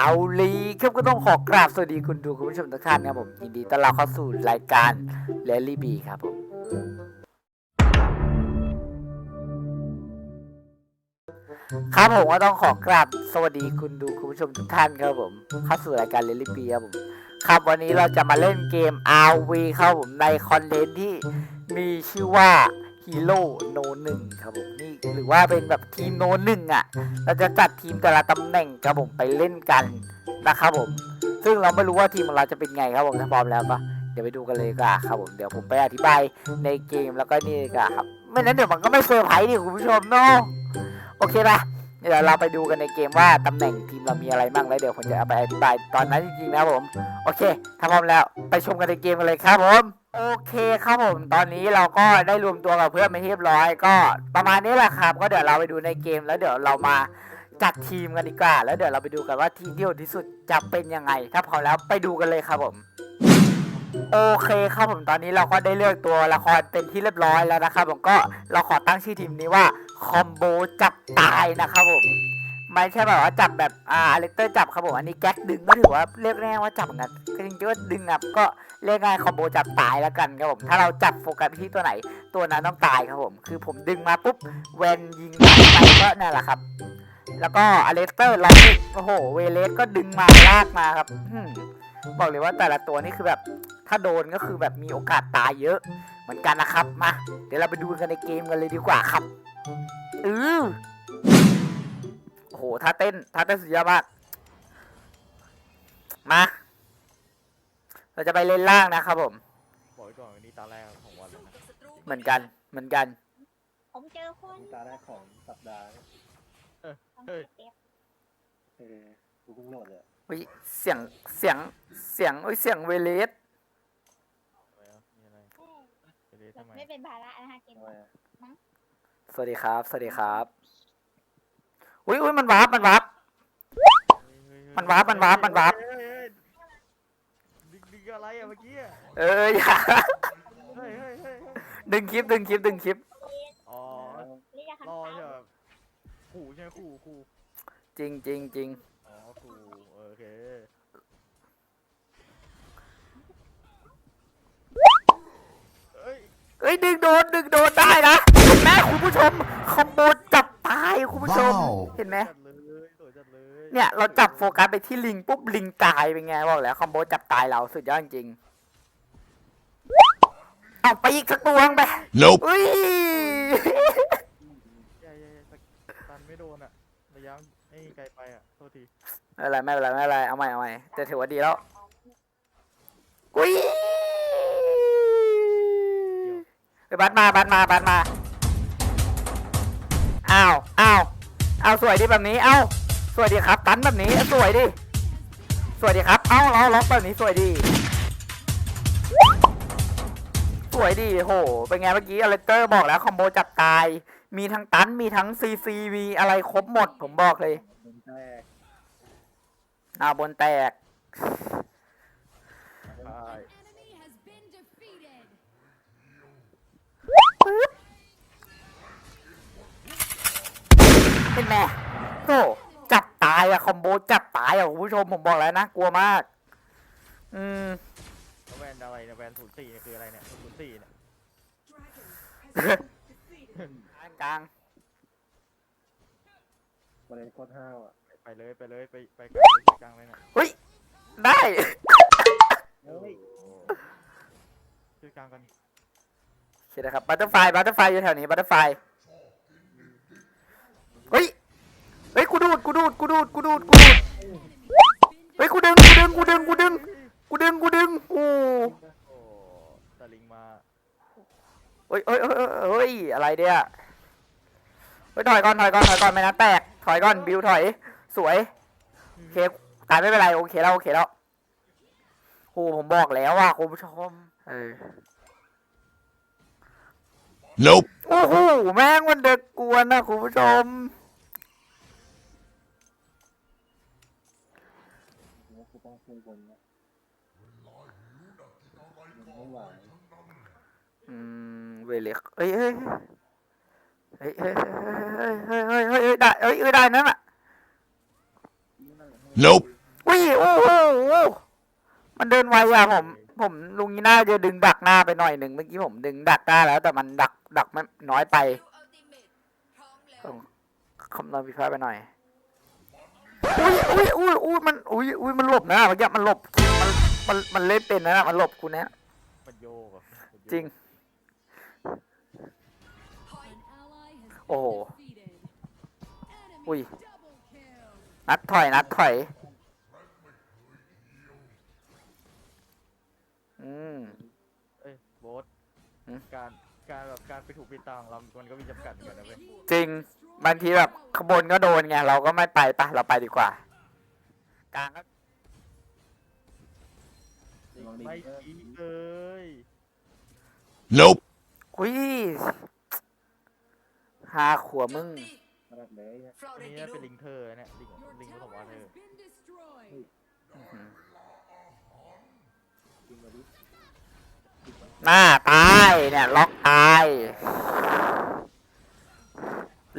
เอาลีครับก็ต้องขอกราบสวัสดีคุณดูคุณผู้ชมทุกท่านครับผมยินดีต้อนรับเข้าสู่รายการเลลี่บีครับผมครับผมก็ต้องขอกราบสวัสดีคุณดูคุณผู้ชมทุกท่านครับผมเข้าสู่รายการเลลี่บีครับผมครับวันนี้เราจะมาเล่นเกม RV ครับผมในคอนเทนต์ที่มีชื่อว่า ฮีโร่โนหนึ่งครับผมนี่หรือว่าเป็นแบบทีมโนหนึ่งอะ เราจะจัดทีมแต่ละตำแหน่งครับผมไปเล่นกันนะครับผม ซึ่งเราไม่รู้ว่าทีมของเราจะเป็นไงครับผมถ้าพร้อมแล้วก็เดี๋ยวไปดูกันเลยกว่อนครับผมเดี๋ยวผมไปอธิบายในเกมแล้วก็นี่กว่อนครับ ไม่นั้นเดี๋ยวมันก็ไม่เซอร์ไพรส์ดิคุณผู้ชมเนาะโอเคปะเดี๋ยวเราไปดูกันในเกมว่าตำแหน่งทีมเรามีอะไรบ้างแล้วเดี๋ยวผมจะเอาไปอธิบายตอนนั้นจริงๆนะครับผม โอเคถ้าพร้อมแล้วไปชมกันในเกมกันเลยครับผม โอเคครับผม ตอนนี้เราก็ได้รวมตัวกับเพื่อนไปเรียบร้อย ก็ประมาณนี้แหละครับ ก็เดี๋ยวเราไปดูในเกมแล้วเดี๋ยวเรามาจัดทีมกันดีกว่า แล้วเดี๋ยวเราไปดูกันว่าทีมที่โหดที่สุดจะเป็นยังไง ถ้าพร้อมแล้วไปดูกันเลยครับผม โอเคครับผมตอนนี้เราก็ได้เลือกตัวละครเป็นที่เรียบร้อยแล้วนะครับผมก็เราขอตั้งชื่อทีมนี้ว่าคอมโบจับตายนะครับผม ไม่ใช่แบบว่าจับแบบอ่าอเล็กเตอร์จับครับผมอันนี้แก๊กดึงก็ถือว่าเรียกง่ายว่าจับเหมือนกันก็จริงๆว่าดึงอะก็เรียกง่ายคอมโบจับตายแล้วกันครับผมถ้าเราจับโฟกัสที่ตัวไหนตัวนั้นต้องตายครับผม คือผมดึงมาปุ๊บเวนยิงไปก็นั่นแหละครับ แล้วก็อเล็กเตอร์ล็อกโอ้โหเวเลสก็ดึงมาลากมาครับบอกเลยว่าแต่ละตัวนี่คือแบบถ้าโดนก็คือแบบมีโอกาสตายเยอะเหมือนกันนะครับมาเดี๋ยวเราไปดูกันในเกมกันเลยดีกว่าครับอือ โอ้โหท่าเต้นท่าเต้นสุดยอดมาก มา เราจะไปเล่นล่างนะครับผม บอกไว้ก่อนวันนี้ตาแรกของวันเลยนะเหมือนกัน เหมือนกัน ผมเจอคนตาแรกของสัปดาห์ต้องเก็บเก็บเออกูเพิ่งโหลดเลยเฮ้ยเสียง เสียง เสียงเฮ้ยเสียงเวเลสอะไรวะมีอะไรเอ้ยไปเรียนทำไมไม่เป็นภาระนะคะเกมทำไมอะสวัสดีครับ สวัสดีครับ อุ้ยอุ้ยมันวาร์ปมันวาร์ปมันวาร์ปมันวาร์ปมันวาร์ปเฮ้ยเฮ้ยดึงดึงอะไรอะเมื่อกี้อะเอออย่าเฮ้ยเฮ้ยเฮ้ยเฮ้ยดึงคลิปดึงคลิปดึงคลิป อ๋อนี่จะรอคำใช่ถามแบบขู่ใช่ไหมขู่ขู่จริงจริงจริงอ๋อขู่โอเคเอ้ย เอ้ยดึงโดนดึงโดนได้นะเห็นไหมคุณผู้ชมคอมโบจับตาย คุณผู้ชมว้าว เห็นไหมจัดเลยสวยจัดเลยเนี่ยเราจับโฟกัสไปที่ลิงปุ๊บลิงตายเป็นไงบอกแล้วคอมโบจับตายเราสุดยอดจริงเอาไปอีกสักตัวงไป Nope. อุ้ยใช่ใช่ใช่ตันไม่โดนอะระยะไม่ไกลไปอะโทษทีไม่เป็นไรไม่เป็นไรไม่เป็นไรเอาใหม่เอาใหม่แต่ถือว่าดีแล้วอุ้ยไปบัสมาบัสมาบัสมา อ้าวอ้าวอ้าวสวยดีแบบนี้เอ้าสวยดีครับตันแบบนี้สวยดิสวยดีครับเอ้าเราล็อกแบบนี้สวยดีสวยดีโห เป็นไงเมื่อกี้อเลเตอร์บอกแล้วคอมโบจับตาย มีทั้งตัน มีทั้งซีซีมีอะไรครบหมด ผมบอกเลยบนแตกอ่าบนแตกใช่ เป็นไงโอ้จับตายอะคอมโบจับตายอะคุณผู้ชมผมบอกแล้วนะกลัวมาก อืมแล้วแวนอะไรเนี่ยแวนศูนย์สี่เนี่ยคืออะไรเนี่ยศูนย์สี่เนี่ยกลางวันนี้โคตรห้าวอะไปเลยไปเลยไปไปกลางเลยไปกลางเลยเนี่ยเฮ้ยได้เฮ้ยชื่อกลางกันโอเคนะครับบัตเตอร์ไฟบัตเตอร์ไฟอยู่แถวนี้บัตเตอร์ไฟเฮ้ย เฮ้ย กูดูดกูดูดกูดูดกูดูดกูดูดเฮ้ยกูดึงกูดึงกูดึงกูดึงกูดึงกูดึงโอ้โอ้ตะลิงมาเฮ้ยเฮ้ยเฮ้ยเฮ้ยเฮ้ยอะไรเดียเฮ้ยถอยก่อนถอยก่อนถอยก่อนไม่นะแตกถอยก่อนบิวถอย สวยโอเคตายไม่เป็นไรโอเคแล้วโอเคแล้วโอ้ผมบอกแล้วว่าคุณผู้ชมเออ Nope. โอ้โหแม่งมันเด็กกวนนะคุณผู้ชม ว่า กูต้องขึ้นบนนะไม่ไหวอืมเวเล็กเฮ้ยเฮ้ยเฮ้ยเฮ้ยเฮ้ยเฮ้ยเฮ้ยเฮ้ยเฮ้ยได้เฮ้ยเฮ้ยได้นั่นอะ Nope. อุ้ยโอ้โหมันเดินไวอะผม ผมลุงนี้น่าจะดึงดักหน้าไปหน่อยหนึ่งเมื่อกี้ผมดึงดักได้แล้ว แต่มันดักดักไม่น้อยไปคำนวณผิดพลาดไปหน่อย อุ้ยอุ้ยอุ้ยอุ้ยมันอุ้ยอุ้ยมันหลบนะเมื่อกี้มันหลบมันมันมันเล่นเป็นนะมันหลบกูเนี้ยมันโยกอะมันโยกจริง An ally has Oh. been defeated. Enemy Ui. double kill. นัดถอย นัดถอย อืม เอ้ยโบ๊ทหืม การการแบบการไปถูกปิดตาของเรา มันก็มีจำกัดเหมือนกันนะเว้ยจริง บางทีแบบขบวนก็โดนไง เราก็ไม่ไปปะเราไปดีกว่า กลางก็ลองดิไม่เออดีเลย Nope. อุ้ยหาขัวมึงขนาดเลยเนี่ยอันนี้น่าเป็นลิงเธอร์เนี่ยลิง Your ลิงผสม tower ว่าเธอ has been destroyed. จริงมาดิหน้าตายเนี่ย ล็อกตาย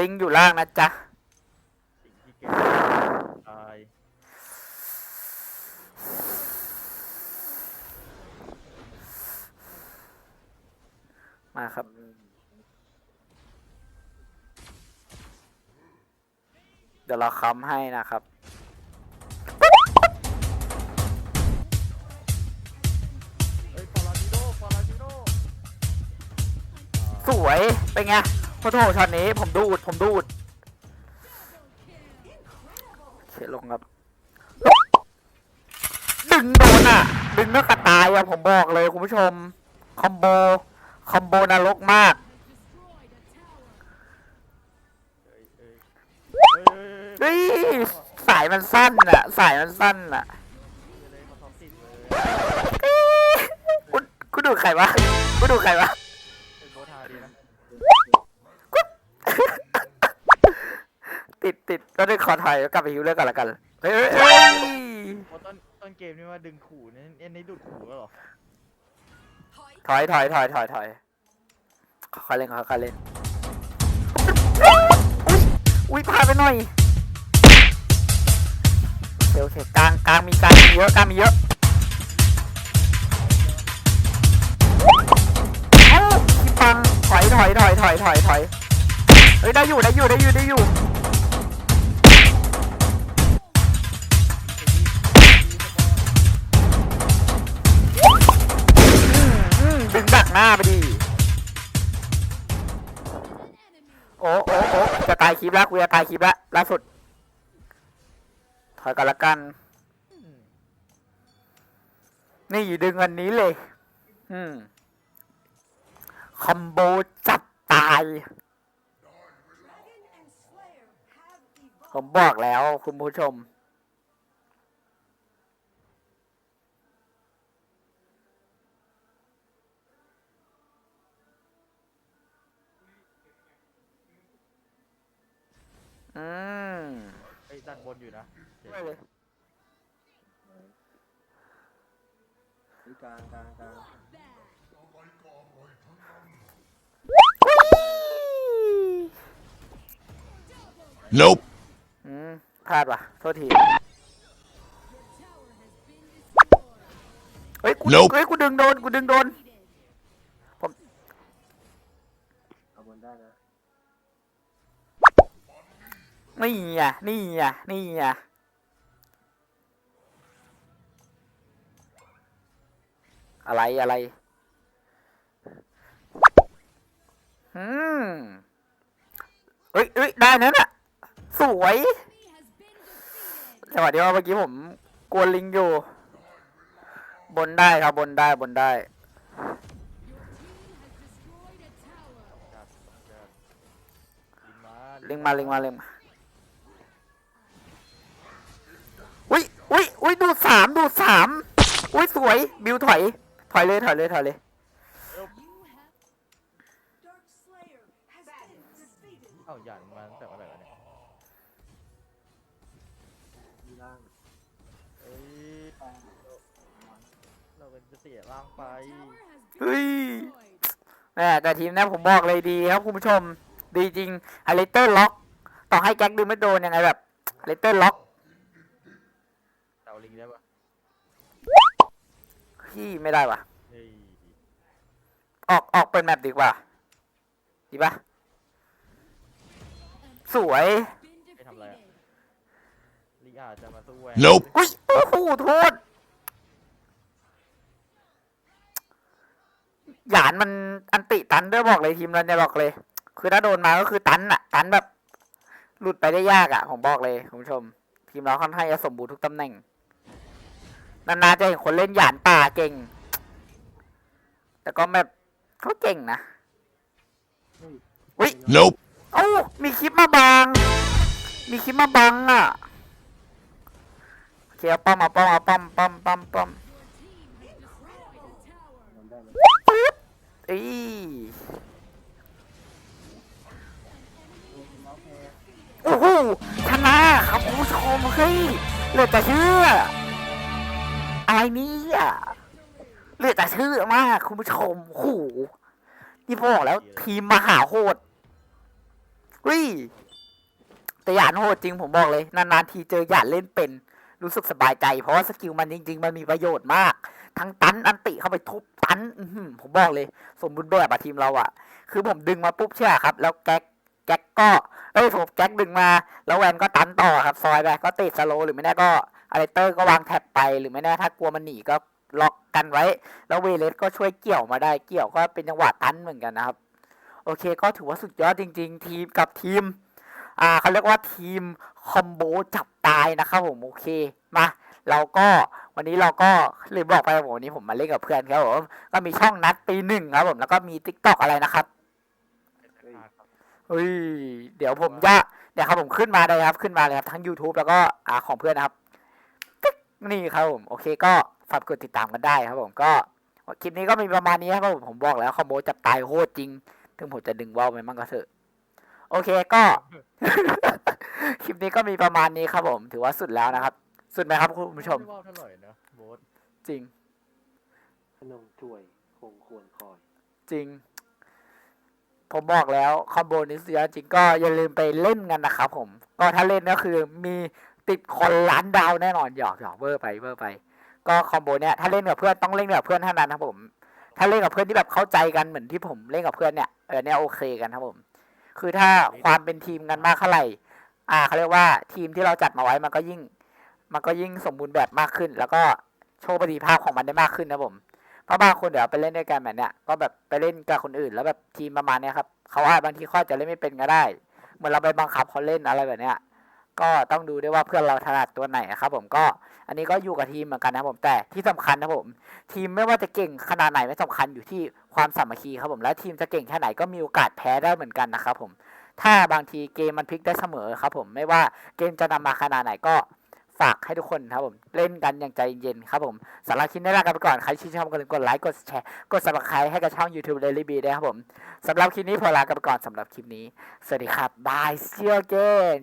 ลิงอยู่ล่างนะจ๊ะ ลิงที่แกตาย มาครับ เราค้ำให้นะครับเอ้ยฟอร์ลาดิโดฟอร์ลาดิโดสวยเป็นไงโอ้โหช็อตนี้ผมดูดผมดูดเขียลงครับ ดึงโดนอะ ดึงเนื้อกระตายอะผมบอกเลยคุณผู้ชม คอมโบ คอมโบนรกมาก เอ้ยเอ้ยเอ้ยเอ้ยเฮ้ยสายมันสั้นอะสายมันสั้นอะเลยเขาท็อปสิบเลยกูกูดูดใครวะกูดูดใครวะเป็นโบทฮาดีนะติดติดก็ได้ขอถอยแล้วกลับไปฮิวเรื่องกันละกันเฮ้ยเฮ้ยเฮ้ยเพราะต้นต้นเกมนี่ว่าดึงขู่นี่อันนี้ดูดขู่แล้วเหรอถอยถอยถอยถอยถอยค่อยๆเล่นค่อยๆเล่นอุ้ยอุ้ยพลาดไปหน่อย โอเคโอเคกลางกลางมีกลางมีเยอะกลางมีเยอะเอ้าพี่ปังถอยถอยถอยถอยถอยถอยเฮ้ยได้อยู่ได้อยู่ได้อยู่ได้อยู่อืมอืมดึงดักหน้าไปดิโอ้โอ้โอ้จะตายคลิปแล้วกูจะตายคลิปแล้วล่าสุด ถอยกันละกัน นี่ดึงอันนี้เลย อืม คอมโบจับตาย ผมบอกแล้วคุณผู้ชม อืม ไอ้ยด้านบนอยู่นะโอเค ไม่เลยนี่กลางกลางกลาง Bad. Nope. อืมพลาดว่ะ โทษที Your tower has been destroyed. เฮ้ยกู Nope เฮ้ยกูดึงโดน กูดึงโดน Defeated. เอาบนได้นะ นี่อะ นี่อะ นี่อะ อะไรอะไรอืมเอ้ยเอ้ยได้นั่นอะสวย Enemy has been defeated. จังหวะที่ว่าเมื่อกี้ผมกวนลิงอยู่ บนได้ครับบนได้บนได้ ลิงมาลิงมาลิงมาอุ้ยอุ้ยอุ้ยดูสามดูสามอุ้ยสวย บิวถอย ถอยเลยถอยเลยถอยเลย You have เอ้าหยันมาตั้งแต่เมื่อไหร่วะเนี่ยมีล่างเอ้ยเราเป็นจะเสียร่างไป tower has been เฮ้ย destroyed. แม่แต่ทีมนี้ผมบอกเลยดีครับคุณผู้ชม ดีจริงไฮเลเตอร์ล็อก ต่อให้แก๊กดึงไม่โดนยังไงแบบไฮเลเตอร์ล็อกแต่าลิงได้ปะ พี่ไม่ได้วะเฮ้ยออกออกเป็นแมปดีกว่า ดีปะสวย Been Hey, thằng lẹ. defeated. ลิงอาจจะมาสู้แหวน Nope อุ้ยโอ้โหโทษหยานมันอันติตันด้วยบอกเลยทีมเราเนี่ยบอกเลย คือถ้าโดนมาก็คือตันอะตันแบบ หลุดไปได้ยากอะผมบอกเลยคุณผู้ชม ทีมเราค่อนข้างจะสมบูรณ์ทุกตำแหน่ง นานๆจะเห็นคนเล่นหยานป่าเก่ง แต่ก็แบบเขาเก่งนะอุ๊ย Nope. เอ้ามีคลิปมาบังมีคลิปมาบังอะโอเคเอาป้อมเอาป้อมเอาป้อมป้อมป้อมป้อม Your team has destroyed a tower. มันได้มันปึ๊บอีโอ้โหชนะครับคุณผู้ชมเฮ้ยเหลือแต่เชื่อ อะไรเนี่ยเหลือแต่เชื่อมาก คุณผู้ชมโอ้โหนี่พอบอกแล้วทีมมหาโหดเฮ้ยแต่หยานโหดจริงผมบอกเลย นานๆทีเจอหยานเล่นเป็น รู้สึกสบายใจ เพราะว่าสกิลมันจริง ๆ มันมีประโยชน์มาก ทั้งตันอันติเข้าไปทุบตันอื้อหือผมบอกเลย สมบูรณ์แบบอะทีมเราอะคือผมดึงมาปุ๊บเชื่อครับ แล้วแก๊กแก๊กก็เอ้ยผมแก๊กดึงมา แล้วแวนก็ตันต่อครับ ซอยไปก็ติดสโลว์หรือไม่แน่ก็ อะไรเตอร์ก็วางแท็บไปหรือไม่แน่ถ้ากลัวมันหนีก็ล็อกกันไว้ แล้วเวเลสก็ช่วยเกี่ยวมาได้เกี่ยวก็เป็นจังหวะตันเหมือนกันนะครับ โอเคก็ถือว่าสุดยอดจริง ๆ ทีมกับทีมอ่าเขาเรียกว่าทีมคอมโบจับตายนะครับผมโอเคมาเราก็วันนี้เราก็ลืมบอกไปว่าวันนี้ผมมาเล่นกับเพื่อนครับผมก็มีช่องนัดปีหนึ่งครับผมแล้วก็มีทิกตอกอะไรนะครับเฮ้ยเดี๋ยวผมจะเดี๋ยวครับผมขึ้นมาเลยครับ ขึ้นมาเลยครับทั้ง YouTube แล้วก็อ่าของเพื่อนนะครับ นี่ครับผมโอเคก็ฝากกดติดตามกันได้ครับผมก็คลิปนี้ก็มีประมาณนี้ครับผมผมบอกแล้วคอมโบจับตายโคตรจริง ถึงผมจะดึงว่าวไปมั่งก็เถอะ โอเคก็ คลิปนี้ก็มีประมาณนี้ครับผม ถือว่าสุดแล้วนะครับ สุดไหมครับคุณผู้ชมไได้ว่าวเท่าไหร่นะโบ๊ทจริงขนมถ้วยคงควรคอย จริง ผมบอกแล้วคอมโบนี้สุดยอดจริงก็อย่าลืมไปเล่นกันนะครับผม ก็ถ้าเล่นก็คือมี ติดคนล้านดาวแน่นอนหยอกหยอกเวอร์ไปเวอร์ไป ก็คอมโบเนี้ยถ้าเล่นกับเพื่อนต้องเล่นกับเพื่อนเท่านั้นนะครับผม ถ้าเล่นกับเพื่อนที่แบบเข้าใจกันเหมือนที่ผมเล่นกับเพื่อนเนี่ยเออเนี่ยโอเคกันครับผม คือถ้าความเป็นทีมกันมากเท่าไหร่ อ่าเขาเรียกว่าทีมที่เราจัดมาไว้มันก็ยิ่ง มันก็ยิ่งสมบูรณ์แบบมากขึ้น แล้วก็โชว์ประสิทธิภาพของมันได้มากขึ้นนะผมเพราะบางคนเดี๋ยวไปเล่นด้วยกันแบบเนี้ยก็แบบไปเล่นกับคนอื่น แล้วแบบทีมประมาณเนี้ยครับเขาอาจบางทีเขาอาจจะเล่นไม่เป็นก็ได้ เหมือนเราไปบังคับเขาเล่นอะไรแบบเนี้ย ก็ต้องดูด้วยว่าเพื่อนเราถนัดตัวไหนนะครับผมก็อันนี้ก็อยู่กับทีมเหมือนกันนะครับผมแต่ที่สำคัญนะครับผม ทีมไม่ว่าจะเก่งขนาดไหนไม่สำคัญอยู่ที่ความสามัคคีครับผมและทีมจะเก่งแค่ไหนก็มีโอกาสแพ้ได้เหมือนกันนะครับผม ถ้าบางทีเกมมันพลิกได้เสมอครับผมไม่ว่าเกมจะนำมาขนาดไหนก็ฝากให้ทุกคนครับผมเล่นกันอย่างใจเย็นครับผมสำหรับคลิปนี้ลากันไปก่อนใครชื่นชอบก็อย่าลืมกดไลค์กดแชร์กด subscribe ให้กับช่อง YouTube Daily B ด้วยครับผมสำหรับคลิปนี้พอลากันไปก่อนสำหรับคลิปนี้ สวัสดีครับบาย see you again